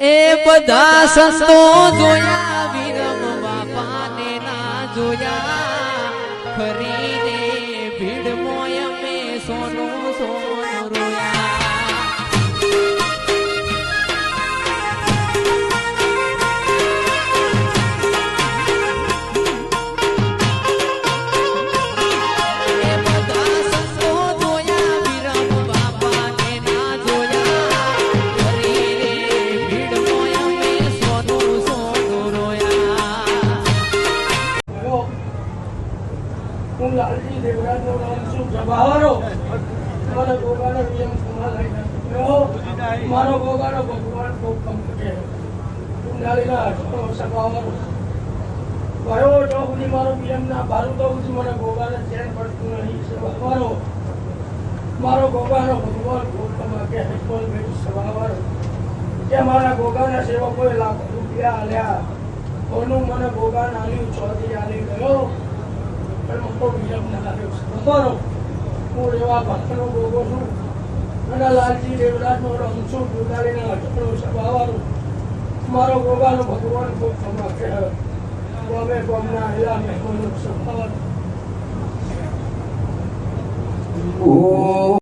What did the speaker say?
એ બધા સંતો જોયા વિરમ બાપાને ના જોયા. ખરીને ભીડ મોય મે સોનું સોનું મારો ગોગાનો ભગવાન બહુ કંપકે કુંડાલીના મારો નિયમ ના તો કે મારા ગોગાના સેવકોએ લાખો રૂપિયા આલ્યા. કોનું મને ગોગાન આલ્યું ચોથી આલી ગયો. મોટો વિલંબ ના આવ્યો ખબરો હું એવા છું છું ભગવાન ખૂબ ખમા કે ગમે ગમના